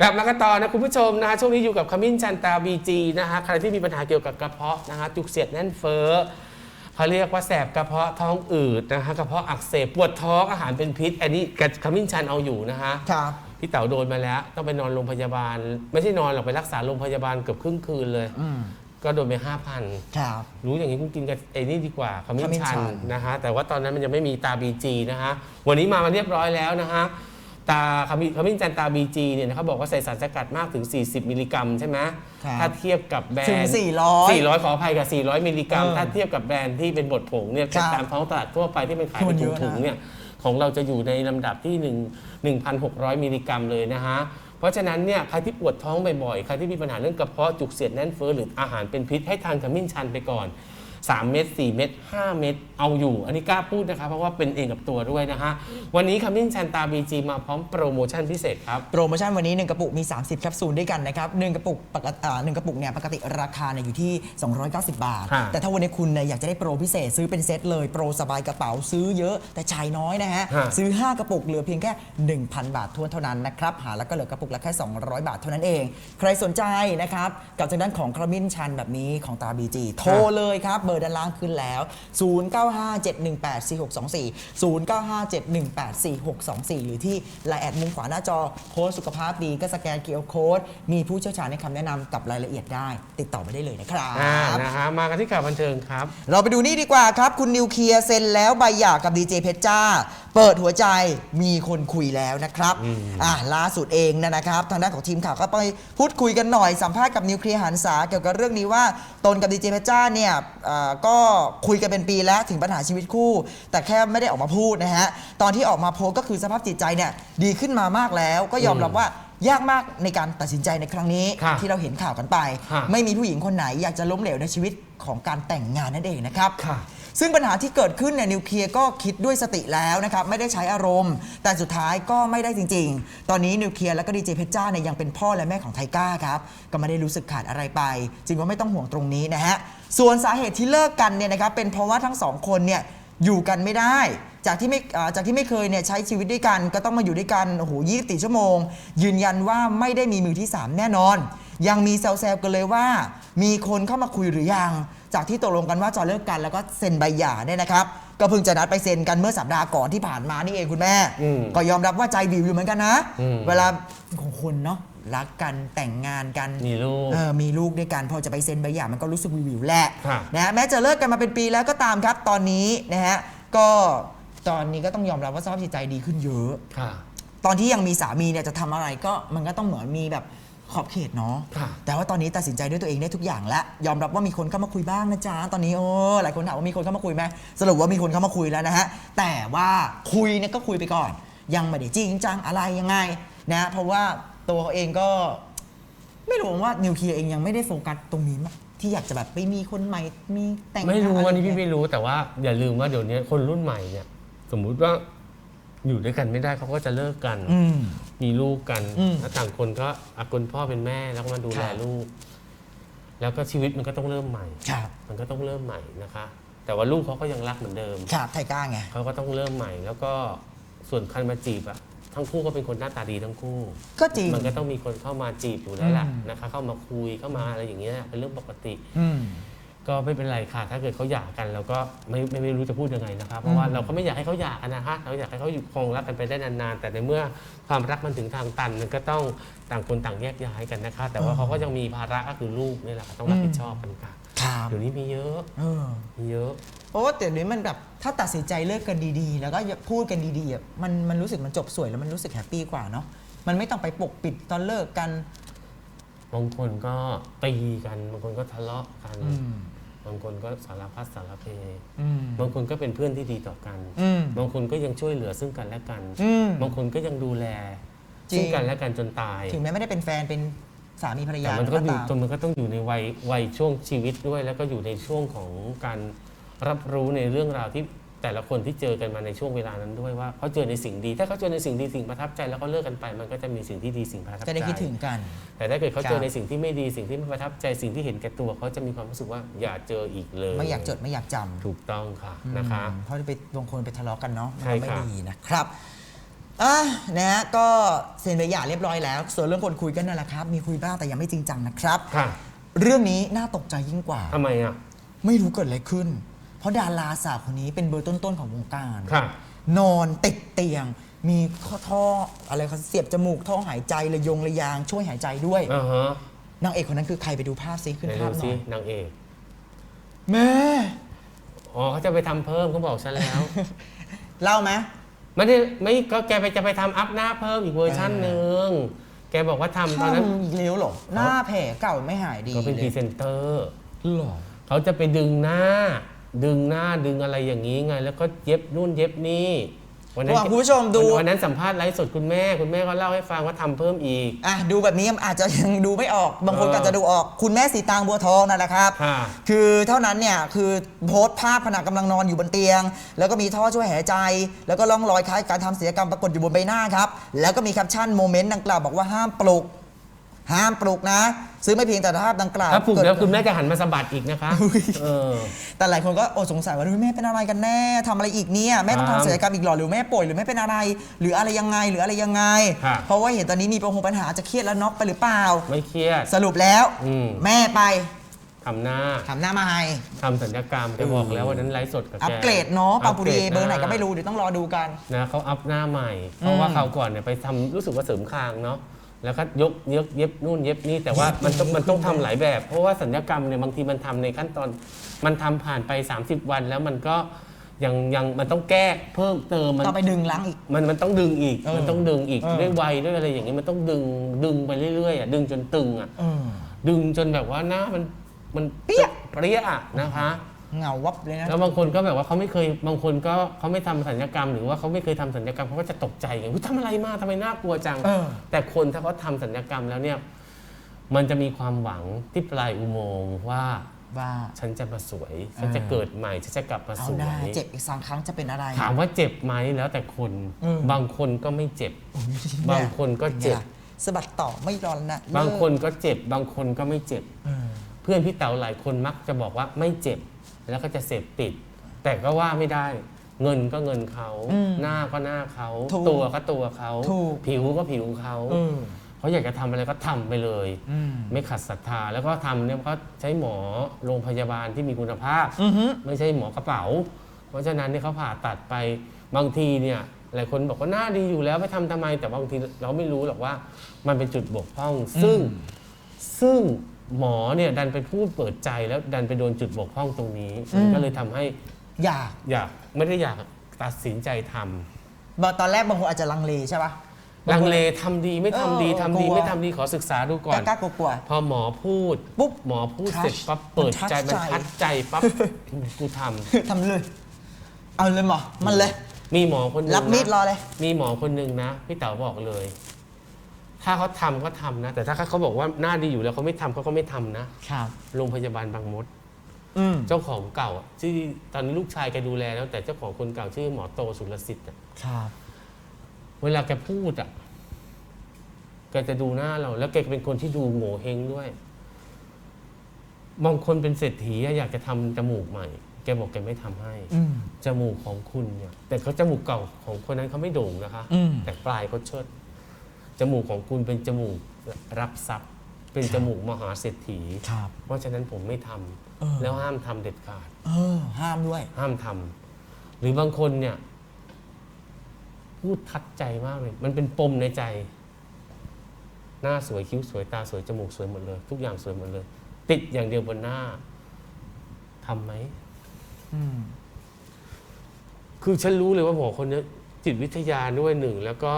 กลับมากันต่อนะคุณผู้ชมนะฮะช่วงนี้อยู่กับขมิ้นชันตาบีจีนะฮะใครที่มีปัญหาเกี่ยวกับกระเพาะนะฮะจุกเสียดแน่นเฟ้อเขาเรียกว่าแสบกระเพาะท้องอืดนะฮะกระเพาะอักเสบปวดท้องอาหารเป็นพิษ อันนี้ขมิ้นชันเอาอยู่นะฮะครับ พี่เต๋าโดนมาแล้ว ต้องไปนอนโรงพยาบาล ไม่ใช่นอนหรอกไปรักษาโรงพยาบาลเกือบครึ่งคืนเลย อืมก็โดนไปห้าพันครับ รู้อย่างนี้คุณกินกับไอ้นี่ดีกว่าขมิ้นขมิ้นชัชันน นะฮะแต่ว่าตอนนั้นมันยังไม่มีตาบีจีนะฮะวันนี้มามาเรียบร้อยแล้วนะฮะ ตาขมิ้นขมิ้นชันตาบีจีเนี่ยนะเขาบอกว่าใส่สารสกัดมากถึง 40 มิลลิกรัมใช่ไหมครับ ถ้าเทียบกับแบรถึง นด์ 400 400 ขออภัยกับ 400 มิลลิกรัม เออถ้าเทียบกับแบรนด์ที่เป็นบดผงเนี่ยครับตามท้องตลาดทั่วไปที่เป็นขายคือมัเป็นนเยอะนะถุงๆเนี่ยของเราจะอยู่ในลำดับที่ 1 1,600 มิลลิกรัมเลยนะฮะ เพราะฉะนั้นเนี่ยใครที่ปวดท้องบ่อยๆ ใครที่มีปัญหาเรื่องกระเพาะจุกเสียดแน่นเฟ้อหรืออาหารเป็นพิษให้ทานขมิ้นชันไปก่อน 3 เม็ด4เม็ด5เม็ดเอาอยู่ อันนี้กล้าพูดนะครับเพราะว่าเป็นเองกับตัวด้วยนะฮะ วันนี้ขมิ้นชันตาบีจีมาพร้อมโปรโมชั่นพิเศษครับ โปรโมชั่นวันนี้ 1 กระปุกมี 30 แคปซูลด้วยกันนะครับหนึ่งกระปุกปกติอ่าหนึ่งกระปุกเนี่ยปกติราคาเนี่ยอยู่ที่ 290 บาท ฮะ แต่ถ้าวันนี้คุณเนี่ยอยากจะได้โปรพิเศษซื้อเป็นเซตเลยโปรสบายกระเป๋าซื้อเยอะแต่จ่ายน้อยนะฮะ ฮะ ซื้อ 5 กระปุกเหลือเพียงแค่ 1,000 บาททวนเท่านั้นนะครับ หาแล้วก็เหลือกระปุกละแค่ 200 บาทเท่านั้นเอง ใครสนใจนะครับ กับทางด้านของครามินชันแบบนี้ของตาบีจีโทรเลยครับ เบอร์ด้านล่างขึ้นแล้ว 0957184624 0957184624 หรือที่ไลน์แอดมุมขวาหน้าจอโค้ดสุขภาพดีก็สแกนเคียร์โค้ดมีผู้เชี่ยวชาญให้คำแนะนำกับรายละเอียดได้ ติดต่อไปได้เลยนะครับ อ่านะฮะมากันที่ข่าวบันเทิงครับ เราไปดูนี่ดีกว่าครับ คุณนิวเคลียร์เซ็นแล้วใบหย่ากับดีเจเพชรจ้า เปิดหัวใจมีคนคุยแล้วนะครับอะล่าสุดเองนะนะครับ ทางด้านของทีมข่าวก็ไปพูดคุยกันหน่อยสัมภาษณ์กับนิวเคลียร์หันษาเกี่ยวกับเรื่องนี้ว่าตนกับดีเจเพชรจ้าเนี่ยอ่าก็คุยกันเป็นปีแล้วถึงปัญหาชีวิตคู่ แต่แค่ไม่ได้ออกมาพูดนะฮะ ตอนที่ออกมาโพสต์ก็คือสภาพจิตใจเนี่ยดีขึ้นมามากแล้ว ก็ยอมรับว่ายากมากในการตัดสินใจในครั้งนี้ค่ะที่เราเห็นข่าวกันไป ค่ะ ไม่มีผู้หญิงคนไหนอยากจะล้มเหลวในชีวิตของการแต่งงานนั่นเองนะครับ ค่ะ ซึ่งปัญหาที่เกิดขึ้นเนี่ยนิวเคลียร์ก็คิดด้วยสติแล้วนะครับไม่ได้ใช้อารมณ์ แต่สุดท้ายก็ไม่ได้จริง ๆ ตอนนี้นิวเคลียร์และก็ดีเจเพชรจ้าเนี่ยยังเป็นพ่อและแม่ของไทก้าครับก็ไม่ได้รู้สึกขาดอะไรไป จึงว่าไม่ต้องห่วงตรงนี้นะฮะส่วนสาเหตุที่เลิกกันเนี่ยนะครับเป็นเพราะว่าทั้งสองคนเนี่ยอยู่กันไม่ได้ จากที่ไม่จากที่ไม่เคยเนี่ยใช้ชีวิตด้วยกัน ก็ต้องมาอยู่ด้วยกันโอ้โห24ชั่วโมง ยืนยันว่าไม่ได้มีมือที่สามแน่นอน ยังมีแซวๆกันเลยว่า มีคนเข้ามาคุยหรือยัง จากที่ตกลงกันว่าจะเลิกกันแล้วก็เซ็นใบหย่าเนี่ยนะครับ ก็เพิ่งจะนัดไปเซ็นกันเมื่อสัปดาห์ก่อนที่ผ่านมานี่เองคุณแม่ อืมก็ยอมรับว่าใจวิวอยู่เหมือนกันนะ อืม เวลาของคนเนาะรักกันแต่งงานกัน มีลูก เออมีลูกด้วยกันพอจะไปเซ็นใบหย่ามันก็รู้สึกวิววิวแหละค่ะ นะฮะแม้จะเลิกกันมาเป็นปีแล้วก็ตามครับ ตอนนี้นะฮะก็ตอนนี้ก็ต้องยอมรับว่าสภาพจิตใจดีขึ้นเยอะ ค่ะ ตอนที่ยังมีสามีเนี่ยจะทำอะไรก็มันก็ต้องเหมือนมีแบบ ขอบเขตเนาะค่ะแต่ว่าตอนนี้ตัดสินใจด้วยตัวเองได้ทุกอย่างแล้วยอมรับว่ามีคนเข้ามาคุยบ้างนะจ๊ะตอนนี้โอ้หลายคนถามว่ามีคนเข้ามาคุยไหมสรุปว่ามีคนเข้ามาคุยแล้วนะฮะแต่ว่าคุยเนี่ยก็คุยไปก่อน ยังไม่ได้จริงจังอะไรยังไงนะ เพราะว่าตัวเขาเองก็ ไม่รู้ว่านิวเคลียร์เองยังไม่ได้โฟกัสตรงนี้มั้ยที่อยากจะแบบไปมีคนใหม่มีแต่งงานไม่รู้อะอันไรนี้พี่เงี้ยไม่รู้แต่ว่าอย่าลืมว่าเดี๋ยวนี้คนรุ่นใหม่เนี่ย สมมุติว่า อยู่ด้วยกันไม่ได้เขาก็จะเลิกกัน อืม มีลูกกันอืมแล้วต่างคนก็อะคนพ่อเป็นแม่แล้วก็มาดูแลครับ ลูก แล้วก็ชีวิตมันก็ต้องเริ่มใหม่ ครับมันก็ต้องเริ่มใหม่นะคะ แต่ว่าลูกเขาก็ยังรักเหมือนเดิม ครับไทก้าไง เขาก็ต้องเริ่มใหม่ แล้วก็ส่วนคันมาจีบอะทั้งคู่ก็เป็นคนหน้าตาดีทั้งคู่ ก็จริง มันก็ต้องมีคนเข้ามาจีบอยู่แล้วแหละอืม นะคะ เข้ามาคุยเข้ามาอะไรอย่างเงี้ยเป็นเรื่องปกติ อืม ก็ไม่เป็นไรค่ะ ถ้าเกิดเขาหย่ากันเราก็ไม่ไม่ไม่รู้จะพูดยังไงนะครับ เพราะว่าอืมเราก็ไม่อยากให้เขาหย่ากันนะคะเราอยากให้เขาอยู่คงรักกันไปได้นานๆ แต่ในเมื่อความรักมันถึงทางตันมันก็ต้องต่างคนต่างแยกย้ายกันนะคะ แต่ว่าเขาก็ยังมีภาระก็คือลูกนี่แหละค่ะต้องรับผิดชอบกันค่ะครับเดี๋ยวนี้มีเยอะเออมีเยอะ เพราะว่าแต่เดี๋ยวนี้มันแบบถ้าตัดสินใจเลิกกันดีๆ แล้วก็พูดกันดีๆอะมันมันรู้สึกมันจบสวยแล้วมันรู้สึกแฮปปี้กว่าเนาะมันไม่ต้องไปปกปิดตอนเลิกกัน บางคนก็ตีกันบางคนก็ทะเลาะกัน อืม บางคนก็สารพัดสารเพอืมบางคนก็เป็นเพื่อนที่ดีต่อกันอืมบางคนก็ยังช่วยเหลือซึ่งกันและกันอืมบางคนก็ยังดูแลจริงซึ่งกันและกันจนตาย ถึงแม้ไม่ได้เป็นแฟนเป็นสามีภรรแต่ยามันก็อยู่ตามตรงมันก็ต้องอยู่ในวัยวัยช่วงชีวิตด้วย แล้วก็อยู่ในช่วงของการรับรู้ในเรื่องราวที่ แต่ละคนที่เจอกันมาในช่วงเวลานั้นด้วยว่าเขาเจอในสิ่งดี ถ้าเขาเจอในสิ่งดีสิ่งประทับใจแล้วเขาเลิกกันไป มันก็จะมีสิ่งที่ดีสิ่งประทับใจ จะได้คิดถึงกัน แต่ถ้าเกิดเขาครับเจอในสิ่งที่ไม่ดีสิ่งที่ไม่ประทับใจสิ่งที่เห็นแก่ตัวเขาจะมีความรู้สึกว่าอย่าเจออีกเลย ไม่อยากจดไม่อยากจำถูกต้องค่ะนะคะอืมเพราะไปบางคนไปทะเลาะกันเนาะมันใช่ก็ไม่ค่ะดีนะครับอะนะฮะก็เซ็นใบหย่าเรียบร้อยแล้ว ส่วนเรื่องคนคุยกันนั่นแหละครับ มีคุยบ้างแต่ยังไม่จริงจังนะครับค่ะเรื่องนี้น่าตกใจยิ่งกว่าทำไมอะไม่รู้เกิดอะไรขึ้นเพ ราะดาราสาวคนนี้เป็นเบอร์ต้นๆของวงการค่ะนอนติดเตียง มีข้อท่ออะไรเขาเสียบจมูกท่อหายใจระยงระยางช่วยหายใจด้วยอ่าฮะนางเอกคนนั้นคือใครไปดูภาพซิขึ้นไหนภาดูพหน่สิอยนางเอกแม่ อ๋อเขาจะไปทำเพิ่มเขาบอกฉันแล้ว เล่าไหม ไม่ได้ไม่ก็แกไปจะไปทำอัพหน้าเพิ่มอีกเวอร์ชันหนึ่งแกบอกว่าทำตอนนั้นทำอีกแล้วเหรอ หน้าแผลเก่าไม่หายดีก็เป็นเลพรียเซนเตอร์ หรอ เขาจะไปดึงหน้า ดึงหน้าดึงอะไรอย่างนี้ไง แล้วก็เย็บนู่นเย็บนี่วันนั้นว่าคุณผู้ชมดู วันนั้นสัมภาษณ์ไลฟ์สดคุณแม่ คุณแม่ก็เล่าให้ฟังว่าทำเพิ่มอีกอะดูแบบนี้อาจจะยังดูไม่ออก บางคนเออก็อาจจะดูออก คุณแม่สีตางบัวทองนั่นแหละครับค่ะคือเท่านั้นเนี่ยคือโพสต์ภาพขณะกำลังนอนอยู่บนเตียง แล้วก็มีท่อช่วยหายใจ แล้วก็ร่องรอยคล้ายการทำศิลปกรรมปรากฏอยู่บนใบหน้าครับ แล้วก็มีแคปชั่นโมเมนต์ดังกล่าวบอกว่าห้ามปลุก ห้ามปลุกนะ ซื้อไม่เพียงแต่ภาพดังกล่าวถ้าปลุกเกิดแล้วคุณแม่จะหันมาสะบัดอีกนะคะเออแต่หลายคนก็โอสงสัยว่าเฮ้ยแม่เป็นอะไรกันแน่ทำอะไรอีกเนี่ยแม่ต้องครับทำศัลยกรรมอีกเหรอหรือแม่ป่วยหรือแม่เป็นอะไร หรืออะไรยังไงหรืออะไรยังไงครับเพราะว่าเห็นตอนนี้มีปัญหาปัญหาจะเครียดแล้วน็อกไปหรือเปล่า ไม่เครียดสรุปแล้วอืมแม่ไปทำหน้าทำหน้ามาให้ทำสัญญกรรมแกบอกแล้ววันนั้นไลฟ์สดกับแกอัปเกรดเนาะปาปูรีปกเบอร์ไหนก็าไม่รู้เดี๋ยวต้องรอดูกันนะเขาอัพหน้าใหม่ เพราะว่าอืมคราวก่อนเนี่ยไปทำรู้สึกว่าเสริมคางเนาะ แล้วก็ยกเย็บเย็บนู่นเย็บนี่แต่ว่ามันต้องมันต้องทำหลายแบบ เพราะว่าสัญญกรรมเนี่ยบางทีมันทำในขั้นตอน มันทำผ่านไป 30 วันแล้วมันก็ยังยังมันต้องแก้เพิ่มเติมมันต้องไปดึงล้างอีก มันมันต้องดึงอีกเออมันต้องดึงอีกเออด้วยวัยด้วยอะไรอย่างนี้มันต้องดึงดึงไปเรื่อยๆอะดึงจนตึงอะเออดึงจนแบบว่าหน้ามันมันเปี้ย เปรี้ยอะนะคะ เหงาวับเลยนะแล้วบางคนก็แบบว่าเขาไม่เคยบางคนก็เขาไม่ทำสัญญกรรม หรือว่าเขาไม่เคยทำสัญญกรรมเขาก็จะตกใจไงอุ๊ยทำอะไรมาทำไมน่ากลัวจังเออแต่คนถ้าเขาทำสัญญกรรมแล้วเนี่ยมันจะมีความหวังที่ปลายอุโมงค์ว่าว่าฉัฉันจะมาสวย ฉันจะเออเกิดใหม่ ฉันจะกลับมาเอาสวได้ยเจ็บอีกสองครั้งจะเป็นอะไร ถามว่าเจ็บไหมแล้วแต่คนอืมบางคนก็ไม่เจ็บ บางคนก็เจ็บนี่ยสะบัดต่อไม่รอนนะบางคนก็เจ็บ บางคนก็ไม่เจ็บเออเพื่อนพี่เต๋าหลายคนมักจะบอกว่าไม่เจ็บ แล้วก็จะเสพติด แต่ก็ว่าไม่ได้ เงินก็เงินเขา อืมหน้าก็หน้าเขา ถูกตัวก็ตัวเขาถูก ผิวก็ผิวเขาเออเขาอยากจะทำอะไรก็ทำไปเลย อืมไม่ขัดศรัทธาแล้วก็ทำเนี่ยก็ใช้หมอโรงพยาบาลที่มีคุณภาพ อือฮึ ไม่ใช่หมอกระเป๋า เพราะฉะนั้นเนี่ยเขาผ่าตัดไปบางทีเนี่ยหลายคนบอกว่าหน้าดีอยู่แล้วไปทำทำไม แต่บางทีเราไม่รู้หรอกว่ามันเป็นจุดบกพร่อง ซึ่งซึ่ง หมอเนี่ยดันไปพูดเปิดใจแล้วดันไปโดนจุดบกพร่องตรงนี้มันก็เลยทำให้อยากอยากไม่ได้อยากตัดสินใจทำบางตอนแรกบางคนอาจจะลังเลใช่ปะ ลังเลทำดีไม่ทำดีเออทำดีกลัว ไม่ทำดีขอศึกษาดูก่อน กล้ากลัว พอหมอพูดปุ๊บหมอพูดทัชเสร็จปั๊บเปิดใจมัมันนทัทัชดใจใจปั๊บ กูทำๆ ทำเลย เอาเลยหมอมันเลย มีหมอคนหนึงรับมีดนะรอเลย มีหมอคนหนึ่งนะ พี่เต๋าบอกเลย ถ้าเขาทำก็ทำนะ แต่ถ้าเขาบอกว่าหน้าดีอยู่แล้วเขาไม่ทำเขาก็ไม่ทำนะ ครับ โรงพยาบาลบางมด อืมเจ้าของเก่าอะที่ตอนนี้ลูกชายแกดูแลแล้ว แต่เจ้าของคนเก่าชื่อหมอโตสุรสิทธิ์อะครับ เวลาแกพูดอะแกจะดูหน้าเรา แล้วแกเป็นคนที่ดูโง่เฮงด้วยบางคนเป็นเศรษฐีอะอยากจะทำจมูกใหม่ แกบอกแกไม่ทำให้ อืม จมูกของคุณเนี่ยแต่เขาจมูกเก่าของคนนั้นเขาไม่โด่งนะคะ อืม แต่ปลายเขาเชิด จมูกของคุณเป็นจมูกรับทรัพย์ เป็นจมูกมหาเศรษฐี ครับ เพราะฉะนั้นผมไม่ทำเออ แล้วห้ามทำเด็ดขาด เออ ห้ามด้วย ห้ามทำหรือบางคนเนี่ย พูดทัดใจมากเลย มันเป็นปมในใจ หน้าสวยคิ้วสวยตาสวยจมูกสวยหมดเลย ทุกอย่างสวยหมดเลย ติดอย่างเดียวบนหน้าทำไหม อืม คือฉันรู้เลยว่าหมอคนนี้จิตวิทยาด้วยหนึ่ง แล้วก็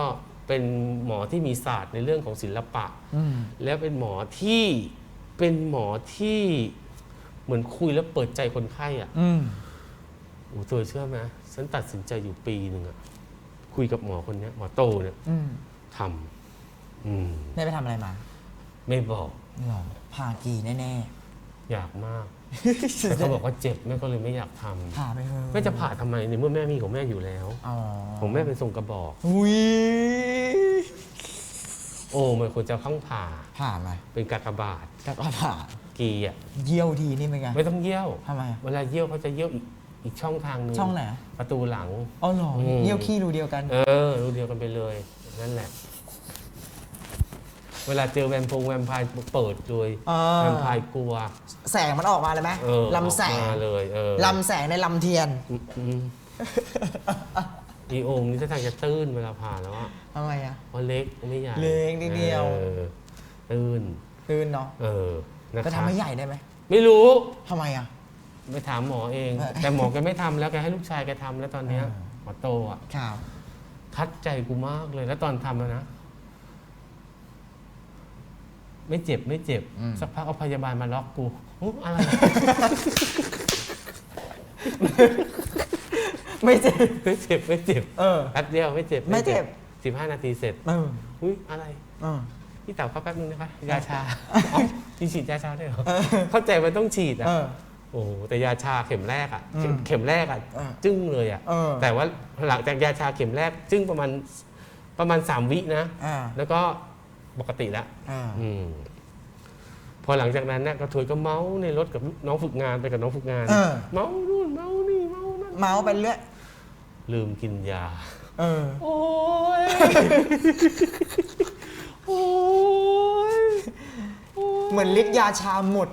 เป็นหมอที่มีศาสตร์ในเรื่องของศิลปะอืมแล้วเป็นหมอที่เป็นหมอที่เหมือนคุยแล้วเปิดใจคนไข้อะอืมโอ้เธอเชื่อไหมฉันตัดสินใจอยู่ปีหนึ่งอะคุยกับหมอคนเนี้ยหมอโตเนี่ยอืมทำอืม แม่ไปทำอะไรมา ไม่บอกหรอผ่ากี่แน่อยากมากๆ แต่เขาบอกว่าเจ็บแม่ก็เลยไม่อยากทำผ่าไปเถอะแม่จะผ่าทำไมในเมื่อแม่มีของแม่อยู่แล้ว อ๋อของแม่เป็นทรงกระบอก อุ้ยโอ้มันควรจะต้องผ่าผ่าไหมเป็นกากบาทแล้วก็ผ่ากีอะเยี่ยวทีนี่เป็นไงไม่ต้องเยี่ยว ทำไมอะเวลาเยี่ยวเขาจะเยี่ยวอีกอีกช่องทางหนึงช่องไหนประตูหลัง อ๋อเหรออืมเยี่ยวขี้รูเดียวกัน เออรูเดียวกันไปเลย นั่นแหละ เวลาเจอแวมพงแวมไพร์เปิดเลยอ่า แวมไพร์กลัว แสงมันออกมาเลยไหมเออลำแสออกงมาเลยเออ ลำแสงในลำเทียนอืมอืมอีโอมนี่ถ้าทางจะตื้นเวลาผ่านแล้วอะทำไมอะเพราะเล็กไม่ใหญ่เล็กนิดเดียว ออตื้น ตื่นเนาะเออนะจะคะทำให้ใหญ่ได้ไหมไม่รู้ ทำไมอะไปถามหมอเอง เออ แต่หมอแกไม่ทำแล้วแกให้ลูกชายแกทำแล้วตอนเนี้ยเออหมอโตอะ ครับ ทัดใจกูมากเลยแล้วตอนทำอะนะ ไม่เจ็บไม่เจ็บ สักพักเอาพยาบาลมาล็อกกูอุ๊ยอะไรไม่เจ็บ ไม่เจ็บไม่เจ็บเออ แป๊บเดียวไม่เจ็บไม่เจ็บ สิบห้านาทีเสร็จเอออุ้ยอะไรเออ พี่เต๋าเข้าแป๊บนึงนะคะยาชาอ๋อมีฉีดยาชาด้วยเหรอเข้าใจมันต้องฉีดอะเออ โอ้โหแต่ยาชาเข็มแรกอะอืมเข็มแรกอะเออจึ้งเลยอะเออแต่ว่าหลังจากยาชาเข็มแรก จึ้งประมาณประมาณสามวินะ อ่า แล้วก็ ปกติแล้วอ่าอืมพอหลังจากนั้นนะกระถวยก็เมาในรถกับน้องฝึกงานไปกับน้องฝึกงาน เออ เมานู่นเมานี่เมานั่นเมาส์ไปเรื่อยลืมกินยา เออ โอ้ย โอ้ย โอ้ยเหมือนฤทธิ์ยาชาหมด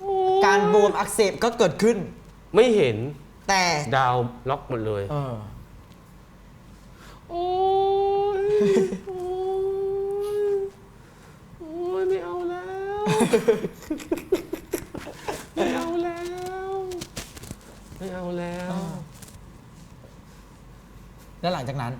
โอ้ยการบวมอักเสบก็เกิดขึ้น ไม่เห็นแต่ดาวล็อกหมดเลย เออ โอ้ยโอ้ยโอ้ยไม่เอาแล้ว ไม่เอาแล้ว ไม่เอาแล้ว แล้วหลังจากนั้น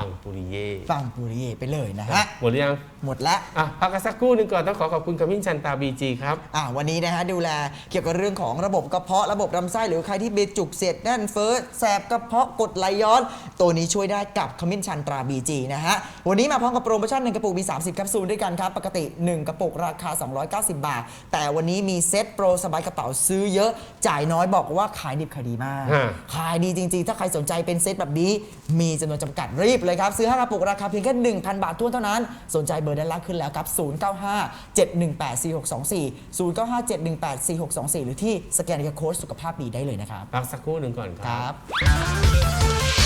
ปังปุริเย่ฟังปุริเย่ไปเลยนะฮะ หมดหรือยังหมดแล้วอะพักกันสักครู่หนึ่งก่อนต้องขอขอบคุณขมิ้นชันตาบีจีครับ อ่าวันนี้นะฮะดูแลเกี่ยวกับเรื่องของระบบกระเพาะระบบลำไส้หรือใครที่เบจุกเสียดแน่นเฟ้อแสบกระเพาะกรดไหลย้อน ตัวนี้ช่วยได้กับขมิ้นชันตราบีจีนะฮะ วันนี้มาพร้อมกับโปรโมชั่น 1 กระปุกมี 30แคปซูลด้วยกันครับ ปกติ 1 กระปุกราคา 290 บาท แต่วันนี้มีเซ็ตโปรสบายกระเป๋าซื้อเยอะจ่ายน้อยบอกว่าขายดิบขายดีมาก ฮะ ขายดีจริงๆ ถ้าใครสนใจเป็นเซตแบบนี้มีจำนวนจำกัดรีบเลยครับ ซื้อ 5 กระปุกราคาเพียงแค่ 1,000 บาททั่วนเท่านั้น สนใจเบอร์ด้านล่างขึ้นแล้วครับ 095 718 4624 095 718 4624 หรือที่สแกนเคอร์โค้ดสุขภาพดีได้เลยนะครับ พักสักครู่หนึ่งก่อนคครัรับ บ